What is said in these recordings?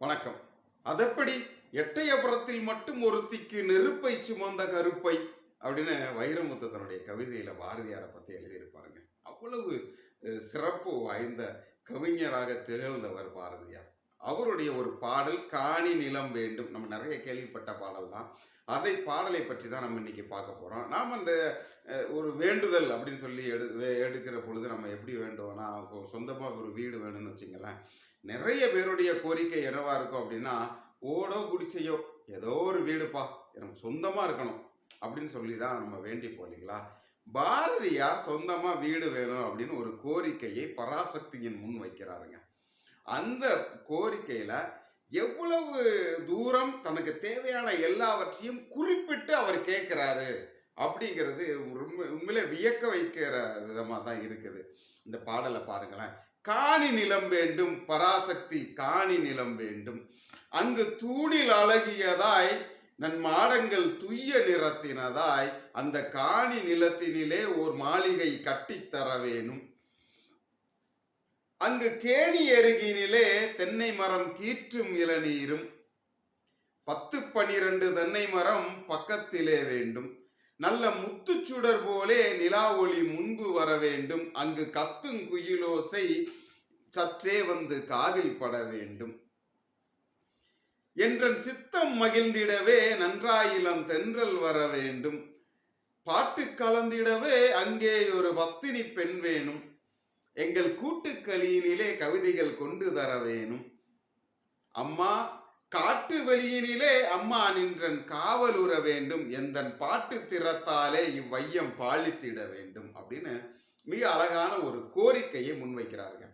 வணக்கம். அதெப்படி எட்டயபுரத்தில் மட்டும் ஒருத்திக்கு நெருப்பை சுமந்த கருப்பை அப்படின்னு வைரமுத்து தன்னுடைய கவிதையில பாரதியாரை பத்தி எழுதியிருப்பாருங்க. அவ்வளவு சிறப்பு வாய்ந்த கவிஞராக திகழ்ந்தவர் பாரதியார். அவருடைய ஒரு பாடல் காணி நிலம் வேண்டும் நம்ம நிறைய கேள்விப்பட்ட பாடல் தான். அதை பாடலை பற்றி தான் நம்ம இன்னைக்கு பார்க்க போகிறோம் நாம் அந்த ஒரு வேண்டுதல் அப்படின்னு சொல்லி எடு வே- எடுக்கிற பொழுது நம்ம எப்படி வேண்டுவோம்னா சொந்தமாக ஒரு வீடு வேணும்னு வச்சுங்களேன். நிறைய பேருடைய கோரிக்கை என்னவா இருக்கும் அப்படின்னா ஓடோ குடிசையோ ஏதோ ஒரு வீடுப்பா எனக்கு சொந்தமாக இருக்கணும் அப்படின்னு சொல்லி தான் நம்ம வேண்டிப்போம் இல்லைங்களா? பாரதியார் சொந்தமாக வீடு வேணும் அப்படின்னு ஒரு கோரிக்கையை பராசக்தியின் முன் வைக்கிறாருங்க. அந்த கோரிக்கையில் எவ்வளவு தூரம் தனக்கு தேவையான எல்லாவற்றையும் குறிப்பிட்டு அவர் கேட்குறாரு அப்படிங்கிறது ரொம்ப உண்மையிலே வியக்க வைக்கிற விதமாக தான் இருக்குது. இந்த பாடலை பாருங்களேன். காணி நிலம் வேண்டும் பராசக்தி காணி நிலம் வேண்டும். அங்கு தூணில் அழகியதாய் நன் மாடங்கள் துய்ய நிறத்தினதாய் அந்த காணி நிலத்தினிலே ஓர் மாளிகை கட்டித்தர வேணும். அங்கு கேணி எருகினிலே தென்னை மரம் கீற்றும் இளநீரும் பத்து பனிரெண்டு தென்னை மரம் பக்கத்திலே வேண்டும். நல்ல முத்துச்சுடர் போலே நிலா ஒளி முன்பு வர வேண்டும். அங்கு கத்தும் குயிலோசை சற்றே வந்து காதில் பட வேண்டும். என்றன் சித்தம் மகிழ்ந்திடவே நன்றாயிலம் தென்றல் வர வேண்டும். பாட்டு கலந்திடவே அங்கே ஒரு பத்தினி பெண் வேணும். எங்கள் கூட்டுக்களியினிலே கவிதைகள் கொண்டு தர வேணும். அம்மா காட்டு வெளியினிலே அம்மா நின்றன் காவலுற வேண்டும் எந்தன் பாட்டு திறத்தாலே இவ்வையம் பாழித்திட வேண்டும் அப்படின்னு மிக அழகான ஒரு கோரிக்கையை முன்வைக்கிறாருங்க.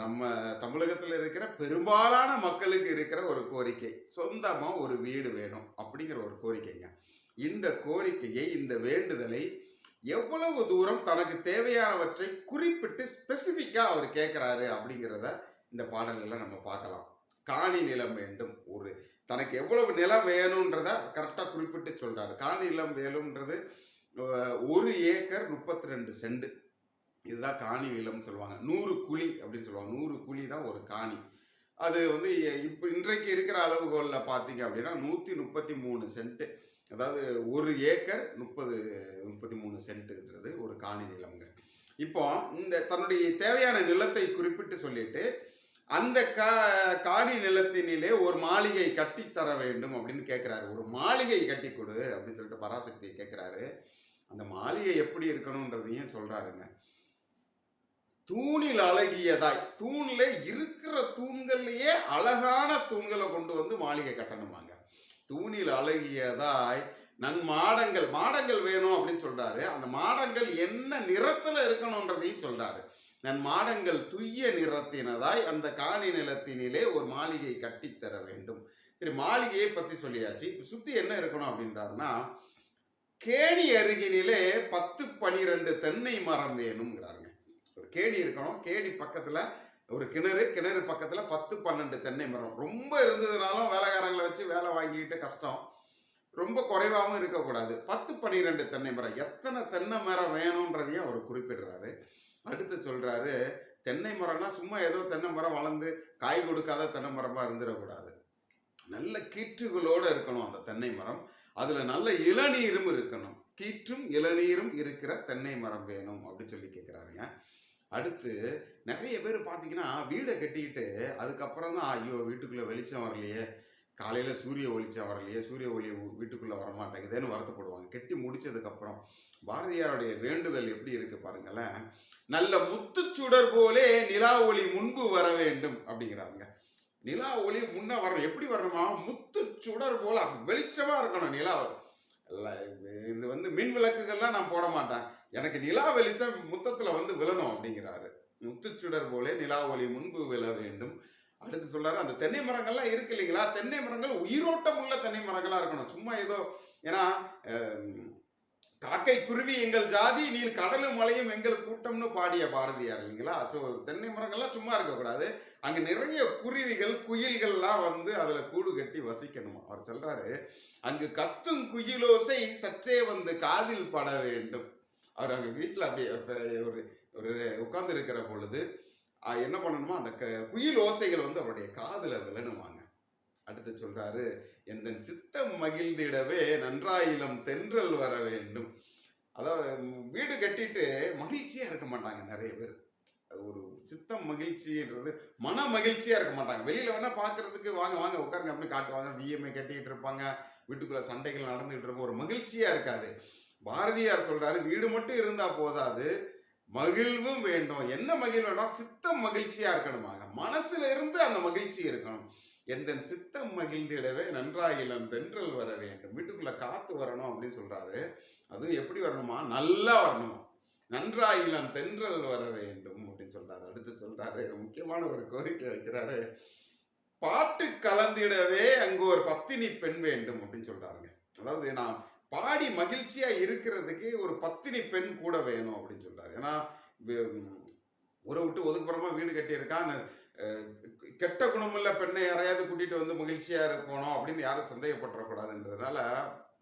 நம்ம தமிழகத்தில் இருக்கிற பெரும்பாலான மக்களுக்கு இருக்கிற ஒரு கோரிக்கை சொந்தமாக ஒரு வீடு வேணும் அப்படிங்கிற ஒரு கோரிக்கைங்க. இந்த கோரிக்கையை இந்த வேண்டுதலை எவ்வளவு தூரம் தனக்கு தேவையானவற்றை குறிப்பிட்டு ஸ்பெசிஃபிக்காக அவர் கேட்குறாரு அப்படிங்கிறத இந்த பாடல்களில் நம்ம பார்க்கலாம். காணி நிலம் வேண்டும் ஒரு தனக்கு எவ்வளவு நிலம் வேணும்ன்றத கரெக்டாக குறிப்பிட்டு சொல்கிறார் காணி நிலம் வேணும்ன்றது ஒரு ஏக்கர் முப்பத்தி ரெண்டு செண்டு. இதுதான் காணி நிலம்னு சொல்லுவாங்க. நூறு குழி அப்படின்னு சொல்லுவாங்க. நூறு குழி தான் ஒரு காணி. அது வந்து இப்போ இன்றைக்கு இருக்கிற அளவுகோலில் பார்த்தீங்க அப்படின்னா நூற்றி முப்பத்தி மூணு சென்ட்டு அதாவது ஒரு ஏக்கர் முப்பது முப்பத்தி மூணு சென்ட்டுன்றது ஒரு காணி நிலம்ங்க. இப்போ இந்த தன்னுடைய தேவையான நிலத்தை குறிப்பிட்டு சொல்லிட்டு அந்த கா காணி நிலத்தினிலே ஒரு மாளிகை கட்டித்தர வேண்டும் அப்படின்னு கேட்குறாரு ஒரு மாளிகை கட்டி கொடு அப்படின்னு சொல்லிட்டு பராசக்தியை கேட்குறாரு அந்த மாளிகை எப்படி இருக்கணுன்றதையும் சொல்கிறாருங்க தூணில் அழகியதாய் தூணில் இருக்கிற தூண்கள்லையே அழகான தூண்களை கொண்டு வந்து மாளிகை கட்டணுமாங்க. தூணில் அழகியதாய் நன் மாடங்கள் மாடங்கள் வேணும் அப்படின்னு சொல்கிறாரு அந்த மாடங்கள் என்ன நிறத்தில் இருக்கணுன்றதையும் சொல்கிறாரு நன் மாடங்கள் துய்ய நிறத்தினதாய் அந்த காணி நிலத்தினிலே ஒரு மாளிகை கட்டித்தர வேண்டும். சரி மாளிகையை பற்றி சொல்லியாச்சு. இப்போ சுற்றி என்ன இருக்கணும் அப்படின்றாருன்னா கேணி அருகினிலே பத்து பனிரெண்டு தென்னை மரம் வேணுங்கிறாருங்க ஒரு கேணி இருக்கணும். கேணி பக்கத்தில் ஒரு கிணறு கிணறு பக்கத்தில் பத்து பன்னெண்டு தென்னை மரம். ரொம்ப இருந்ததுனாலும் வேலைக்காரங்களை வச்சு வேலை வாங்கிக்கிட்டு கஷ்டம். ரொம்ப குறைவாகவும் இருக்கக்கூடாது. பத்து பன்னிரெண்டு தென்னை மரம். எத்தனை தென்னை மரம் வேணுன்றதையும் அவர் குறிப்பிடுறாரு. அடுத்து சொல்றாரு தென்னை மரம்னா சும்மா ஏதோ தென்னை மரம் வளர்ந்து காய் கொடுக்காத தென்னை மரமா இருந்துடக்கூடாது. நல்ல கீற்றுகளோடு இருக்கணும் அந்த தென்னை மரம். அதுல நல்ல இளநீரும் இருக்கணும். கீற்றும் இளநீரும் இருக்கிற தென்னை மரம் வேணும் அப்படின்னு சொல்லி கேட்குறாருங்க அடுத்து நிறைய பேர் பார்த்தீங்கன்னா வீடை கட்டிக்கிட்டு அதுக்கப்புறம் தான் ஐயோ வீட்டுக்குள்ளே வெளிச்சம் வரலையே காலையில் சூரிய வெளிச்சம் வரலையே சூரிய ஒளி வீட்டுக்குள்ளே வரமாட்டேங்குதுன்னு வருத்தப்படுவாங்க. கெட்டி முடிச்சதுக்கப்புறம் பாரதியாருடைய வேண்டுதல் எப்படி இருக்கு பாருங்களேன். நல்ல முத்துச்சுடர் போலே நிலா ஒளி முன்பு வர வேண்டும் அப்படிங்கிறாங்க நிலா ஒளி முன்ன வரணும் எப்படி வரணுமா? முத்து சுடர் போல வெளிச்சமாக இருக்கணும் நிலா. இது வந்து மின் விளக்குகள்லாம் நான் போட மாட்டேன். எனக்கு நிலா வெளிச்சம் முத்தத்தில் வந்து விழணும் அப்படிங்கிறாரு. முத்துச்சுடர் போலே நிலா ஒளி முன்பு விழ வேண்டும். அடுத்து சொல்றாரு அந்த தென்னை மரங்கள்லாம் இருக்கு இல்லைங்களா? தென்னை மரங்கள் உயிரோட்டம் உள்ள தென்னை மரங்களா இருக்கணும். சும்மா ஏதோ ஏன்னா காக்கை குருவி எங்கள் ஜாதி நீ கடலும் மலையும் எங்கள் கூட்டம்னு பாடிய பாரதியார் இல்லைங்களா? ஸோ தென்னை மரங்கள்லாம் சும்மா இருக்கக்கூடாது. அங்க நிறைய குருவிகள் குயில்கள்லாம் வந்து அதுல கூடு கட்டி வசிக்கணும்? அவர் சொல்றாரு அங்கு கத்தும் குயிலோசை சற்றே வந்து காதில் பட வேண்டும். அவர் அங்க வீட்டில் அப்படியே ஒரு ஒரு உட்கார்ந்து இருக்கிற பொழுது என்ன பண்ணணுமோ அந்த க குயில் ஓசைகள் வந்து அவருடைய காதில் விழணுமாங்க. அடுத்து சொல்றாரு எந்த சித்தம் மகிழ்ந்திடவே நன்றாயிலம் தென்றல் வர வேண்டும். அதாவது வீடு கட்டிட்டு மகிழ்ச்சியா இருக்க மாட்டாங்க நிறைய பேர். ஒரு சித்தம் மகிழ்ச்சின்றது மன மகிழ்ச்சியா இருக்க மாட்டாங்க. வெளியில வேணா பாக்குறதுக்கு வாங்க வாங்க உட்காருங்க அப்படின்னு காட்டுவாங்க. விஎம்ஐ கட்டிட்டு இருப்பாங்க. வீட்டுக்குள்ள சண்டைகள் நடந்துகிட்டு இருக்கும். ஒரு மகிழ்ச்சியா இருக்காது. பாரதியார் சொல்றாரு வீடு மட்டும் இருந்தா போதாது. மகிழ்வும் வேண்டும். என்ன மகிழ்வுனா சித்தம் மகிழ்ச்சியா இருக்கணுமாங்க மனசுல இருந்து அந்த மகிழ்ச்சி இருக்கணும். எந்த சித்தம் மகிழ்ந்திடவே நன்றாயிலம் தென்றல் வர வேண்டும். வீட்டுக்குள்ள காத்து வரணும் அப்படின்னு சொல்றாரு. அதுவும் எப்படி வரணுமா? நல்லா வரணுமா? நன்றாயிலம் தென்றல் வர வேண்டும் அப்படின்னு சொல்றாரு. அடுத்து சொல்றாரு. முக்கியமான ஒரு கோரிக்கை வைக்கிறாரு. பாட்டு கலந்திடவே அங்கு ஒரு பத்தினி பெண் வேண்டும் அப்படின்னு சொல்றாருங்க. அதாவது நான் பாடி மகிழ்ச்சியாக இருக்கிறதுக்கு ஒரு பத்தினி பெண் கூட வேணும் அப்படின்னு சொல்கிறார் ஏன்னா உறவு விட்டு ஒதுக்குப்புறமா வீடு கட்டியிருக்கான். கெட்ட குணமுள்ள பெண்ணை யாரையாவது கூட்டிகிட்டு வந்து மகிழ்ச்சியாக இருக்கணும் அப்படின்னு யாரும் சந்தேகப்பட்டுறக்கூடாதுன்றதுனால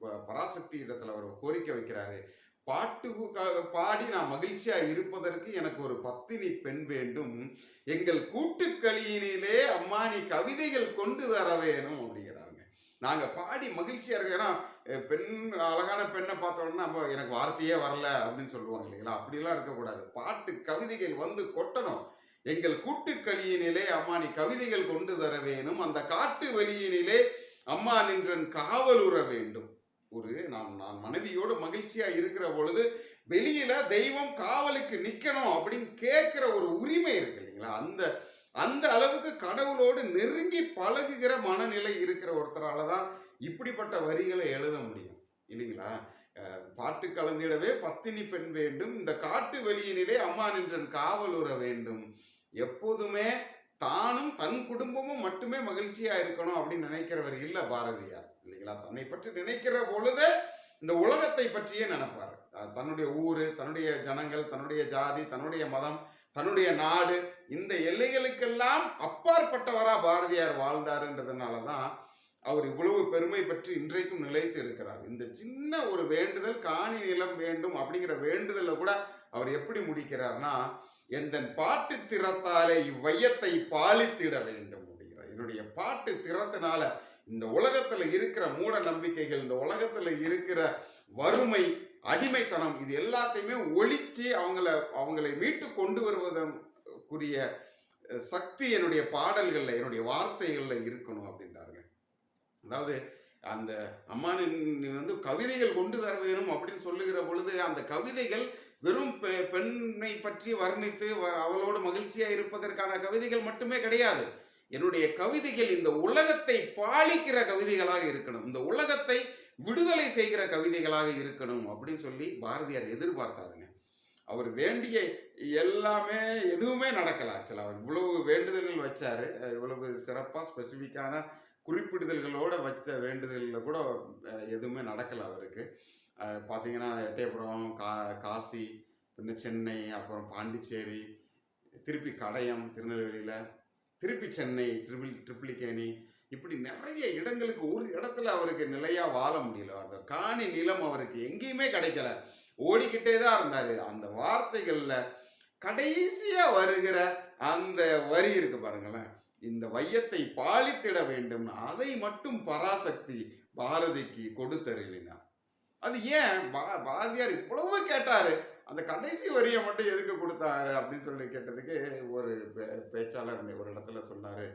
ப- பராசக்தி இடத்துல அவர் கோரிக்கை வைக்கிறாரு. பாட்டுக்காக பாடி நான் மகிழ்ச்சியாக இருப்பதற்கு எனக்கு ஒரு பத்தினி பெண் வேண்டும். எங்கள் கூட்டுக்களியினிலே அம்மா நீ கவிதைகள் கொண்டு தர வேணும் அப்படிங்கிறாங்க நாங்கள் பாடி மகிழ்ச்சியாக இருக்கோம். ஏன்னா பெண் அழகான பெண்ணை பார்த்த உடனே நம்ம எனக்கு வார்த்தையே வரல அப்படின்னு சொல்லுவாங்க இல்லைங்களா? அப்படிலாம் இருக்கக்கூடாது. பாட்டு கவிதைகள் வந்து கொட்டணும். எங்கள் கூட்டுக்களியினிலே அம்மா நீ கவிதைகள் கொண்டு தர வேணும். அந்த காட்டு வெளியினிலே அம்மா நின்றன் காவலுற வேண்டும். ஒரு நாம் நான் மனைவியோடு மகிழ்ச்சியா இருக்கிற பொழுது வெளியில தெய்வம் காவலுக்கு நிக்கணும் அப்படின்னு கேட்கிற ஒரு உரிமை இருக்கு இல்லைங்களா? அந்த அந்த அளவுக்கு கடவுளோடு நெருங்கி பழகுகிற மனநிலை இருக்கிற ஒருத்தரால தான் இப்படிப்பட்ட வரிகளை எழுத முடியும். இல்லைங்களா? பாட்டு கலந்திடவே பத்தினி பெண் வேண்டும். இந்த காட்டு வெளியினிலே அம்மா நின்றன் காவலுற வேண்டும். எப்போதுமே தானும் தன் குடும்பமும் மட்டுமே மகிழ்ச்சியா இருக்கணும் அப்படின்னு நினைக்கிறவர் இல்லை பாரதியார். இல்லைங்களா? தன்னை பற்றி நினைக்கிற பொழுது இந்த உலகத்தை பற்றியே நினைப்பார். தன்னுடைய ஊர் தன்னுடைய ஜனங்கள் தன்னுடைய ஜாதி தன்னுடைய மதம் தன்னுடைய நாடு இந்த எல்லைகளுக்கெல்லாம் அப்பாற்பட்டவராக பாரதியார் வாழ்ந்தாருன்றதுனால தான் அவர் இவ்வளவு பெருமை பற்றி இன்றைக்கும் நிலைத்து இருக்கிறார் இந்த சின்ன ஒரு வேண்டுதல் காணி நிலம் வேண்டும் அப்படிங்கிற வேண்டுதலை கூட அவர் எப்படி முடிக்கிறார்னா எந்த பாட்டு திறத்தாலே இவ்வையத்தை பாலித்திட வேண்டும் அப்படிங்கிறார். என்னுடைய பாட்டு திறத்தினால இந்த உலகத்துல இருக்கிற மூட நம்பிக்கைகள் இந்த உலகத்துல இருக்கிற வறுமை அடிமைத்தனம் இது எல்லாத்தையுமே ஒழிச்சு அவங்கள அவங்களை மீட்டு கொண்டு வருவதற்குரிய சக்தி என்னுடைய பாடல்களில் என்னுடைய வார்த்தைகளில் இருக்கணும் அதாவது அந்த அம்மானின் வந்து கவிதைகள் கொண்டு தர வேணும் அப்படின்னு சொல்லுகிற பொழுது அந்த கவிதைகள் வெறும் பெ- பெண்ணை பற்றி வர்ணித்து அவளோடு மகிழ்ச்சியாக இருப்பதற்கான கவிதைகள் மட்டுமே கிடையாது. என்னுடைய கவிதைகள் இந்த உலகத்தை பாலிக்கிற கவிதைகளாக இருக்கணும். இந்த உலகத்தை விடுதலை செய்கிற கவிதைகளாக இருக்கணும் அப்படின்னு சொல்லி பாரதியார் எதிர்பார்த்தாருங்க. அவர் வேண்டிய எல்லாமே எதுவுமே நடக்கல. ஆக்சுவலாக அவர் இவ்வளவு வேண்டுதல்கள் வச்சார். இவ்வளவு சிறப்பாக ஸ்பெசிஃபிக்கான குறிப்பிடுதல்களோட வச்ச வேண்டுதலில் கூட எதுவுமே நடக்கலை அவருக்கு. பார்த்தீங்கன்னா எட்டயபுரம் கா காசி பின்ன சென்னை அப்புறம் பாண்டிச்சேரி திருப்பி கடையம் திருநெல்வேலியில் திருப்பி சென்னை ட்ரிபிள் ட்ரிப்ளிகேணி இப்படி நிறைய இடங்களுக்கு ஒரு இடத்துல அவருக்கு நிலையாக வாழ முடியல. அந்த காணி நிலம் அவருக்கு எங்கேயுமே கிடைக்கல. ஓடிக்கிட்டே தான் இருந்தாரு. அந்த வார்த்தைகளில் கடைசியாக வருகிற அந்த வரி இருக்கு பாருங்களேன். இந்த வையத்தை பாலித்திட வேண்டும். அதை மட்டும் பராசக்தி பாரதிக்கு கொடுத்தருளினார். அது ஏன்? பா- பாரதியார் இவ்வளவு கேட்டாரு. அந்த கடைசி வரியை மட்டும் எதுக்கு கொடுத்தாரு அப்படின்னு சொல்லி கேட்டதுக்கு ஒரு பே- பேச்சாளர் ஒரு இடத்துல சொன்னாரு.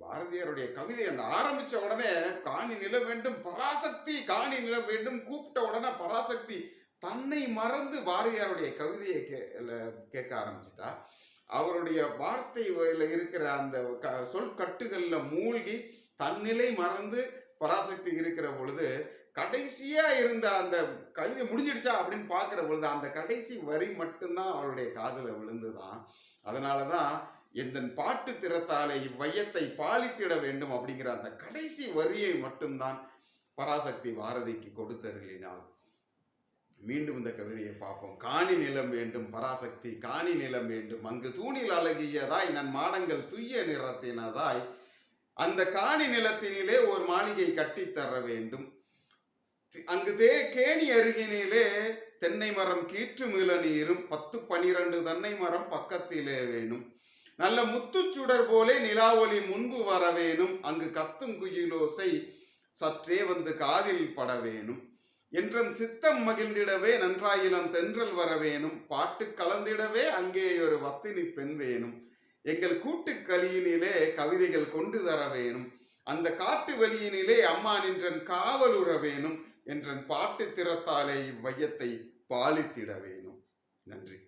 பாரதியாருடைய கவிதை அந்த ஆரம்பிச்ச உடனே காணி நிலம் வேண்டும் பராசக்தி காணி நிலம் வேண்டும் கூப்பிட்ட உடனே பராசக்தி தன்னை மறந்து பாரதியாருடைய கவிதையை கே கேட்க ஆரம்பிச்சிட்டா. அவருடைய வார்த்தையில இருக்கிற அந்த க சொற்கட்டுகள்ல மூழ்கி தன்னிலை மறந்து பராசக்தி இருக்கிற பொழுது கடைசியா இருந்த அந்த கவிதை முடிஞ்சிடுச்சா அப்படின்னு பார்க்குற பொழுது அந்த கடைசி வரி மட்டும்தான் அவருடைய காதில் விழுந்துதான். அதனாலதான் எந்த பாட்டு திறத்தாலே இவ்வையத்தை பாலித்திட வேண்டும் அப்படிங்கிற அந்த கடைசி வரியை மட்டும்தான் பராசக்தி பாரதிக்கு கொடுத்தருளினாள். மீண்டும் இந்த கவிதையை பார்ப்போம். காணி நிலம் வேண்டும் பராசக்தி காணி நிலம் வேண்டும். அங்கு தூணில் அழகியதாய் நன் மாடங்கள் துய்ய நிறத்தினதாய் அந்த காணி நிலத்தினிலே ஒரு மாளிகை கட்டித்தர வேண்டும். அங்கு தே கேணி அருகினிலே தென்னை மரம் கீற்று மிள நீரும் பத்து பனிரெண்டு தென்னை மரம் பக்கத்திலே வேணும். நல்ல முத்துச்சுடர் போலே நிலாவொளி முன்பு வரவேணும் அங்கு கத்தும் குயிலோசை சற்றே வந்து காதில் பட வேணும். என்றும் சித்தம் மகிழ்ந்திடவே நன்றாயிலம் தென்றல் வரவேணும் பாட்டு கலந்திடவே அங்கே ஒரு வத்தினி பெண் வேணும் எங்கள் கூட்டு கலியினிலே கவிதைகள் கொண்டு தர வேணும் அந்த காட்டு வழியினிலே அம்மா நின்றன் காவலுற வேணும் என்றன் பாட்டு திறத்தாலே இவ்வையத்தை பாலித்திட வேணும் நன்றி.